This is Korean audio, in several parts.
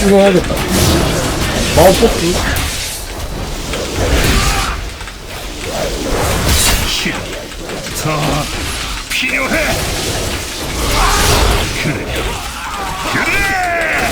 집중해야겠다. 마법 뽑기. 힘, 더 필요해. 그래, 그래.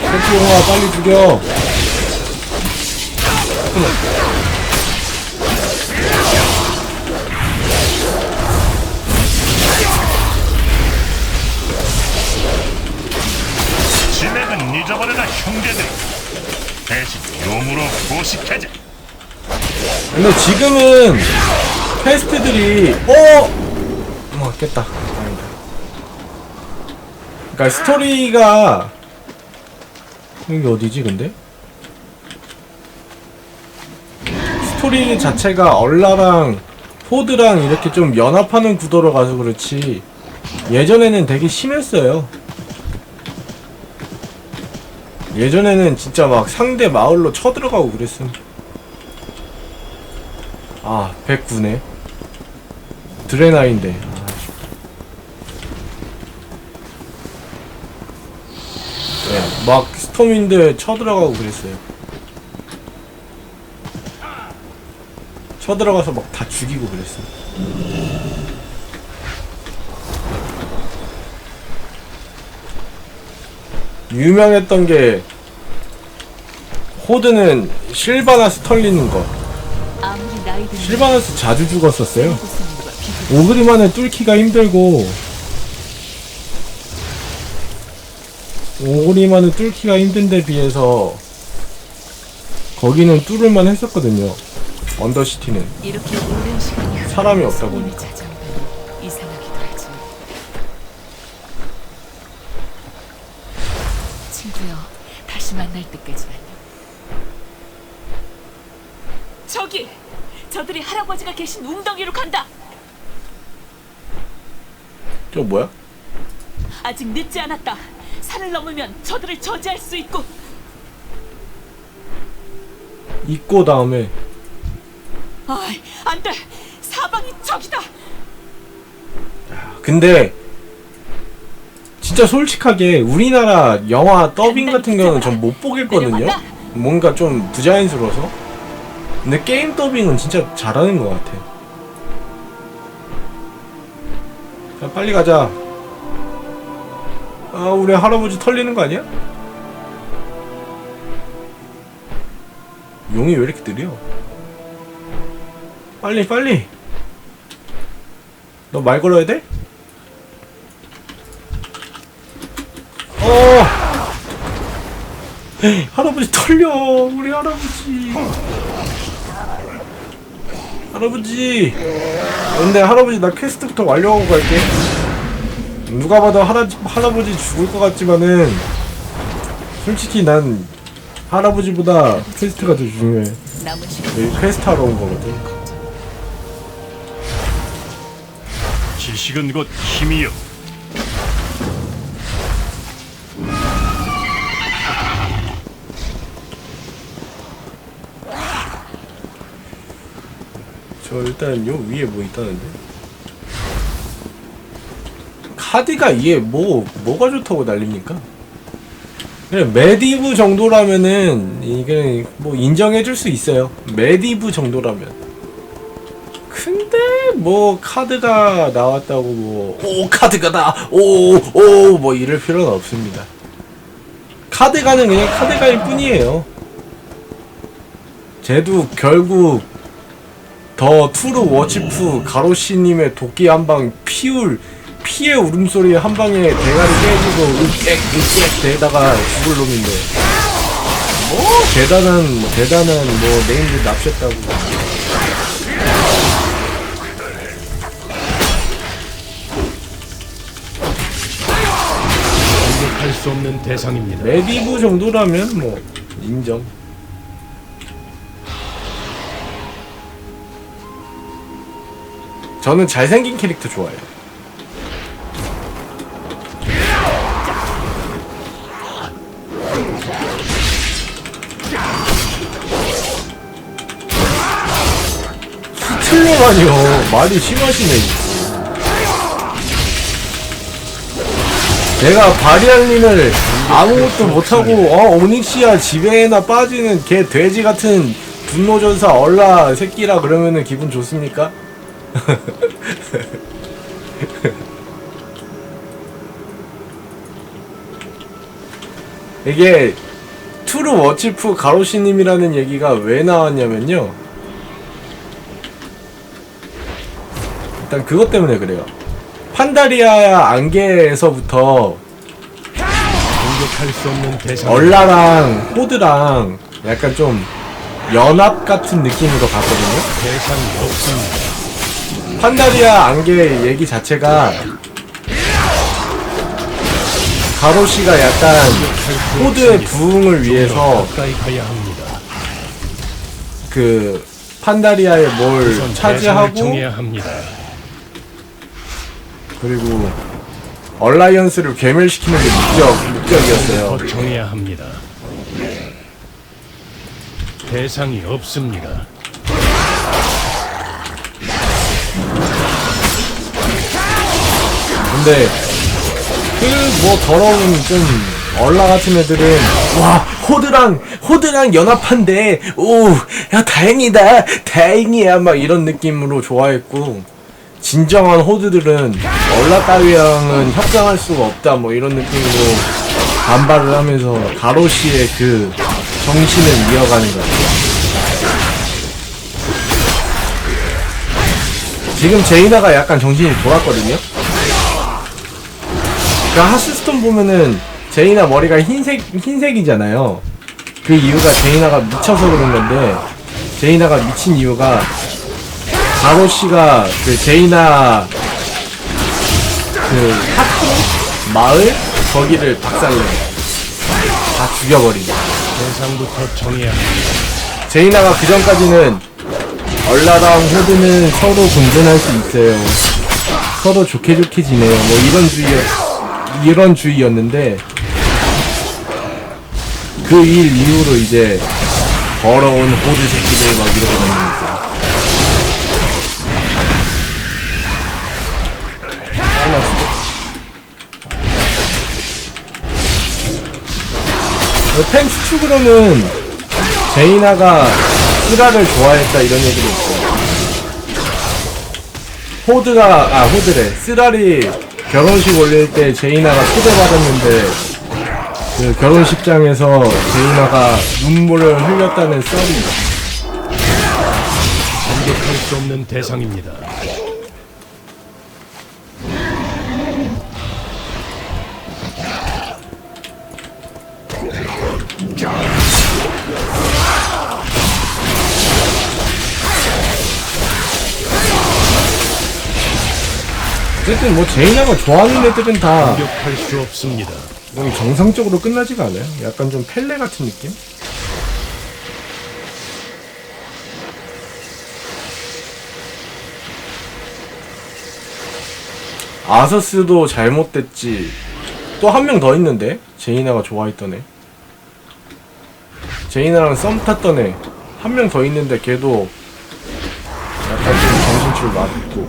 챔피용아 빨리 죽여. 형제들. 대신 용으로 보식하자. 근데 지금은 퀘스트들이 어! 뭐 깼다. 다행이다. 그러니까 스토리가 여기 어디지 근데? 스토리 자체가 얼라랑 포드랑 이렇게 좀 연합하는 구도로 가서 그렇지 예전에는 되게 심했어요. 예전에는 진짜 막 상대 마을로 쳐들어가고 그랬음. 아, 109네. 드레나인데. 아, 네, 막 스톰인데 쳐들어가고 그랬어요. 쳐들어가서 막 다 죽이고 그랬어. 유명했던 게 호드는 실바나스 털리는 거. 실바나스 자주 죽었었어요. 오그리만에 뚫기가 힘들고 오그리만은 뚫기가 힘든데 비해서 거기는 뚫을만 했었거든요 언더시티는 사람이 없다 보니까. 때까지만요. 저기, 저들이 할아버지가 계신 웅덩이로 간다. 저 뭐야? 아직 늦지 않았다. 산을 넘으면 저들을 저지할 수 있고 입고 다음에 아이, 안 돼! 사방이 적이다! 근데 진짜 솔직하게 우리나라 영화 더빙 같은 경우는 전 못 보겠거든요 뭔가 좀 부자연스러워서 근데 게임 더빙은 진짜 잘하는 것 같아 자 빨리 가자 아 우리 할아버지 털리는 거 아니야? 용이 왜 이렇게 느려? 빨리 빨리 너 말 걸어야 돼? 어. 할아버지 털려 우리 할아버지. 할아버지. 근데 할아버지 나 퀘스트부터 완료하고 갈게. 누가 봐도 할아, 할아버지 죽을 것 같지만은 솔직히 난 할아버지보다 퀘스트가 더 중요해. 여기 퀘스트 하러 온 거거든. 지식은 곧 힘이요. 저 일단 요 위에 뭐 있다는데 카드가 이게 뭐 뭐가 좋다고 난립니까? 그냥 메디브 정도라면은 이게 뭐 인정해줄 수 있어요. 메디브 정도라면. 근데 뭐 카드가 나왔다고 뭐 오 카드가 나오오 뭐 이럴 필요는 없습니다. 카드가는 그냥 카드가일 뿐이에요. 쟤도 결국 더 투르 워치프 가로시님의 도끼 한 방 피울 피의 울음소리 한 방에 대가리 깨지고 으깨 으깨 대다가 죽을 놈인데. 뭐 대단한 대단한 뭐 네임들 납셨다고. 공격할 수 없는 대상입니다. 메디브 정도라면 뭐 인정 저는 잘생긴 캐릭터 좋아해요. 스틸러라니요. 말이 심하시네. 내가 바리알린을 아무것도 못하고 어 오닉시아 지배에나 빠지는 개 돼지 같은 분노전사 얼라 새끼라 그러면은 기분 좋습니까? 이게 투르 워치프 가로시님이라는 얘기가 왜 나왔냐면요 일단 그것 때문에 그래요 판다리아 안개에서부터 공격할 수 없는. 얼라랑 호드랑 약간 좀 연합 같은 느낌으로 갔거든요. 판다리아 안개 얘기 자체가 가로시가 약간 호드의 부흥을 위해서 가까이 가야 합니다. 그 판다리아의 뭘 차지하고. 그리고 얼라이언스를 괴멸시키는 게 목적, 목적이었어요. 더 정해야 합니다. 대상이 없습니다. 근데 그뭐 더러운 좀 얼라 같은 애들은 와 호드랑 호드랑 연합한데 오야 다행이다 다행이야 막 이런 느낌으로 좋아했고 진정한 호드들은 얼라 따위랑은 협상할 수가 없다 뭐 이런 느낌으로 반발을 하면서 가로시의 그 정신을 이어가는 거예요. 지금 제이나가 약간 정신이 돌았거든요. 그 하스스톤 보면은 제이나 머리가 흰색 흰색이잖아요. 그 이유가 제이나가 미쳐서 그런 건데 제이나가 미친 이유가 가로 씨가 그 제이나 그 하트 마을 거기를 박살내요. 다 죽여버리고. 대상부터 정해야. 제이나가 그 전까지는 얼라랑 호드는 서로 공존할 수 있어요. 서로 좋게 좋게 지내요. 뭐 이런 주의 이런 주의였는데 그 일 이후로 이제 더러운 호드 새끼들 막 이러고 거죠. 팬 추측으로는 제이나가 쓰라를 좋아했다 이런 얘기도 있고 호드가 아 호드래. 쓰라리 결혼식 올릴 때 제이나가 초대받았는데 그 결혼식장에서 제이나가 눈물을 흘렸다는 썰이 공격할 수 없는 대상입니다. 어쨌든 뭐 제이나가 좋아하는 애들은 다 공격할 수 없습니다. 너무 정상적으로 끝나지가 않아요. 약간 좀 펠레 같은 느낌? 아서스도 잘못됐지. 또 한 명 더 있는데? 제이나가 좋아했던 애. 제이나랑 썸 탔던 애. 한 명 더 있는데 걔도 약간 좀 정신줄 맞고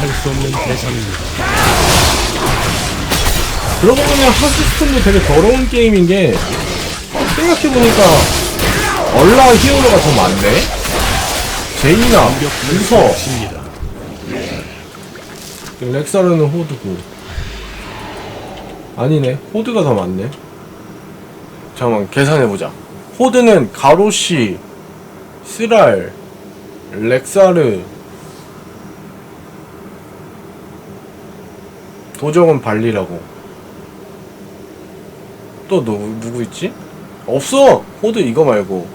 할수 없는 대상입니다. 그러고 보면 하스스톤도 되게 더러운 게임인 게 생각해보니까 얼라 히어로가 더 많네? 제이나, 유서, 없습니다. 렉사르는 호드고. 아니네. 호드가 더 많네. 잠깐만 계산해보자. 호드는 가로시, 스랄, 렉사르. 도적은 발리라고. 또 누구, 누구 있지? 없어! 호드 이거 말고.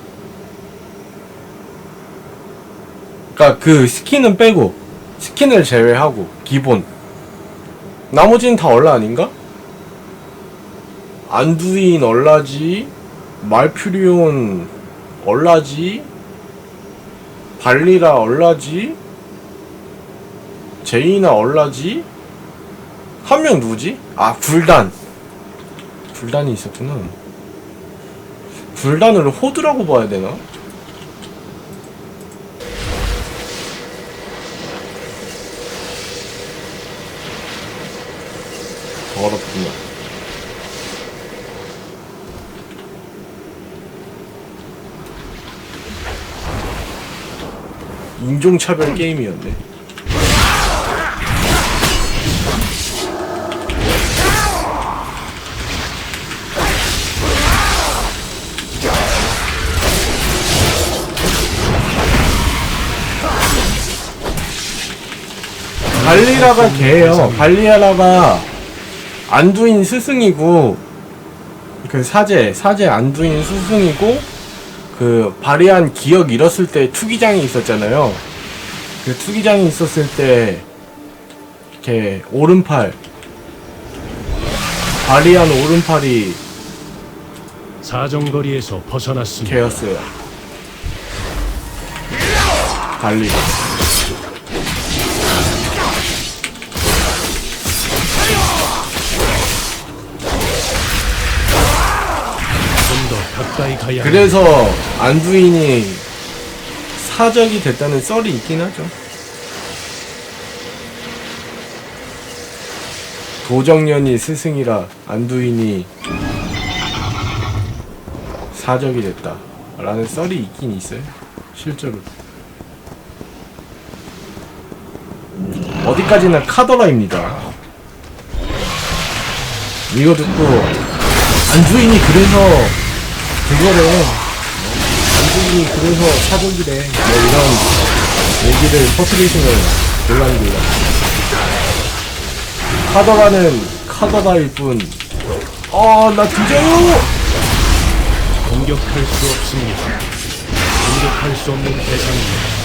그니까 그 스킨은 빼고 스킨을 제외하고 기본. 나머지는 다 얼라 아닌가? 안두인 얼라지? 말퓨리온 얼라지? 발리라 얼라지? 제이나 얼라지? 한 명 누구지? 아 굴단. 굴단이 있었구나. 굴단을 호드라고 봐야 되나? 인종차별 게임이었네 발리라가 걔예요. 발리아라가 안두인 스승이고 그 사제 사제 안두인 스승이고 그 바리안 기억 잃었을 때 투기장이 있었잖아요. 그 투기장이 있었을 때 이렇게 오른팔 바리안 오른팔이 사정거리에서 벗어났습니다. 걔였어요. 발리. 좀 가까이 가야. 그래서 안두인이 사적이 됐다는 썰이 있긴 하죠. 도정년이 스승이라 안두인이 사적이 됐다. 라는 썰이 있긴 있어요. 실제로. 어디까지나 카더라입니다. 이거 듣고 안두인이 그래서 그거래. 안주인이 그래서 사족이래. 뭐 이런 얘기를 퍼뜨리시면 논란입니다. 카더라는 카더라일 뿐. 아, 나 뒤져요! 공격할 수 없습니다. 공격할 수 없는 대상입니다.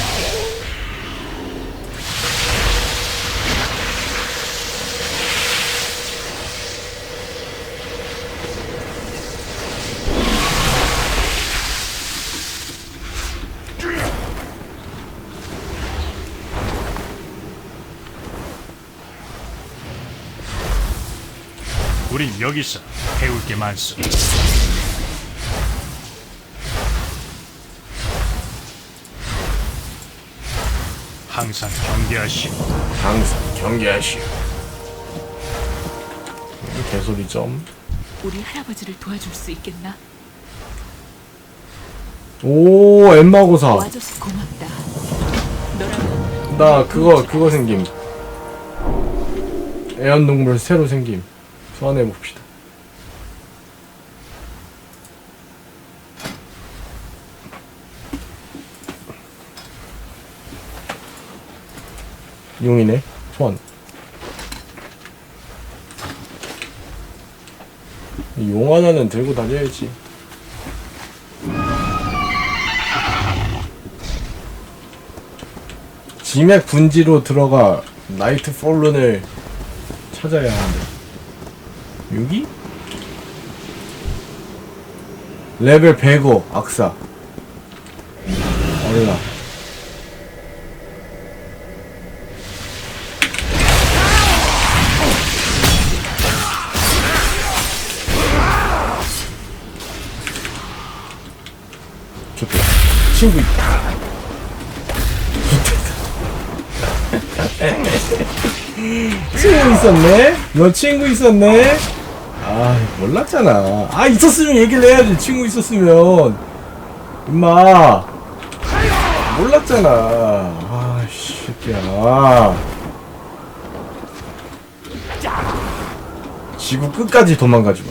우린 여기서 배울 게 많소. 항상 경계하시오. 항상 경계하시오. 개소리 좀. 우리 할아버지를 도와줄 수 있겠나? 오, 엠마고사. 와줘서 고맙다. 너라면 나 그거, 그거 생김. 애완동물 새로 생김. 소환해 봅시다. 용이네. 소환. 용 하나는 들고 다녀야지. 지맥 분지로 들어가 나이트 폴룬을 찾아야 하는데 여기? 레벨 105 악사 얼라 좋다 친구 있다 친구 있었네? 너 친구 있었네? 아 몰랐잖아. 아 있었으면 얘기를 해야지. 친구 있었으면. 임마. 몰랐잖아. 아씨 새끼야. 지구 끝까지 도망가지 마.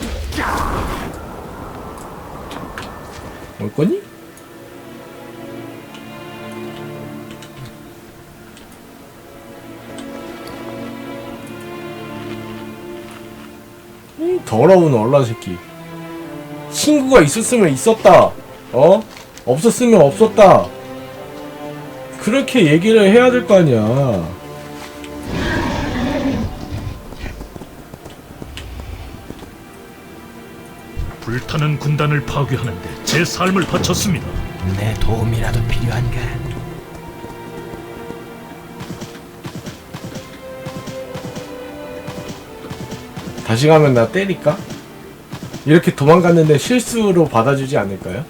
올 거니? 더러운 얼라 새끼. 친구가 있었으면 있었다. 어? 없었으면 없었다. 그렇게 얘기를 해야 될 거 아니야. 불타는 군단을 파괴하는데 제 삶을 바쳤습니다. 내 도움이라도 필요한가? 다시 가면 나 때릴까? 이렇게 도망갔는데 실수로 받아주지 않을까요?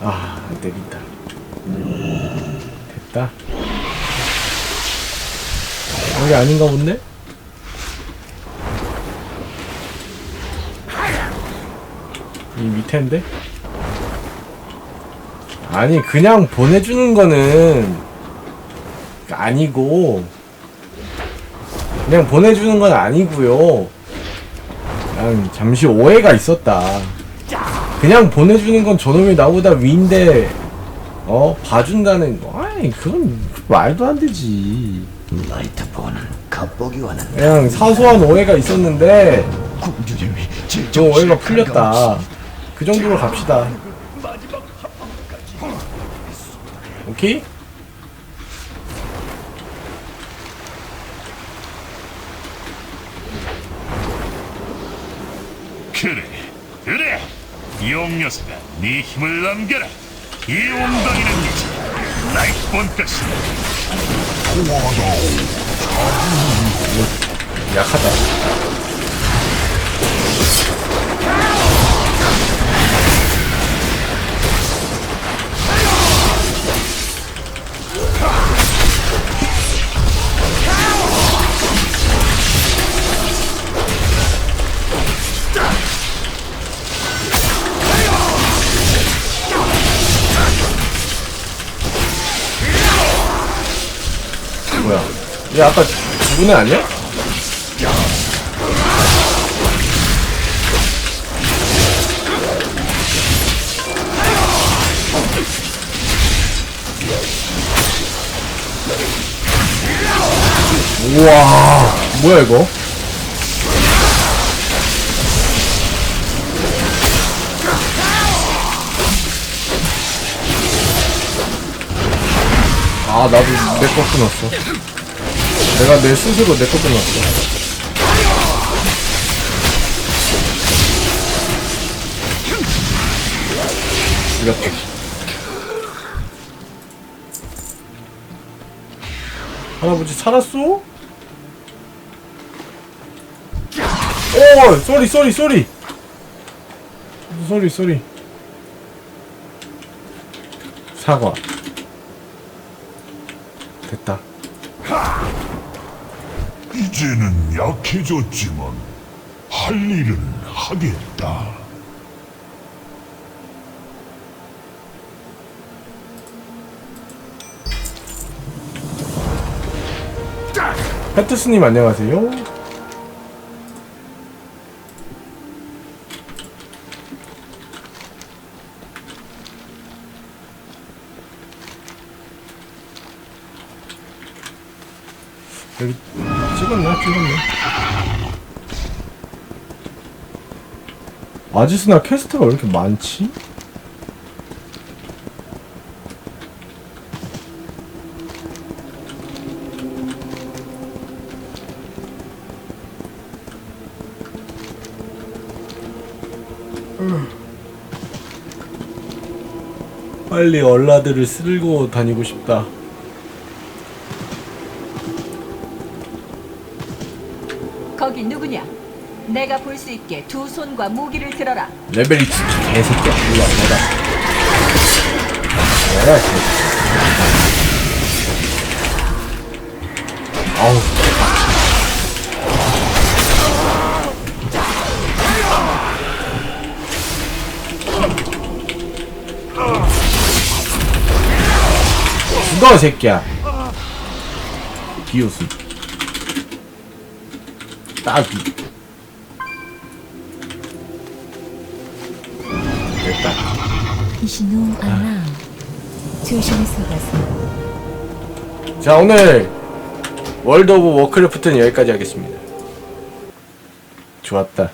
아, 안 때린다. 됐다. 여기 아닌가 본데? 이 밑에인데? 아니 그냥 보내주는 거는 아니고 그냥 보내주는 건 아니고요. 그냥 잠시 오해가 있었다. 그냥 보내주는 건 저놈이 나보다 위인데 어? 봐준다는 아이 그건 말도 안 되지. 그냥 사소한 오해가 있었는데 제정신을 오해가 풀렸다. 그 정도로 갑시다 오케이? 그래, 그래. 용녀사가 네 힘을 남겨라. 이 엉덩이는 이제 라이트본 것이다. 약하다 얘 아까 죽은 애 아니야? 우와 뭐야 이거 아 나도 내거 끊었어 내가 내 스스로 내거 끊었어. 이겼다 할아버지 살았어? 오 쏘리 쏘리 쏘리. 쏘리 쏘리. 사과 됐다 이제는 약해졌지만 할 일은 하겠다. 패트스님 안녕하세요 아지스나 퀘스트가 왜 이렇게 많지? 빨리 얼라들을 쓸고 다니고 싶다. 내가 볼수 있게 두 손과 무기를 들어라. 레벨 2 개새끼야. 일로 와. 뭐야, 쟤. 아우. 죽어, 이 새끼야. 비웃음. 딱이. 안나 조심해서 가세요. 자 오늘 월드 오브 워크래프트는 여기까지 하겠습니다. 좋았다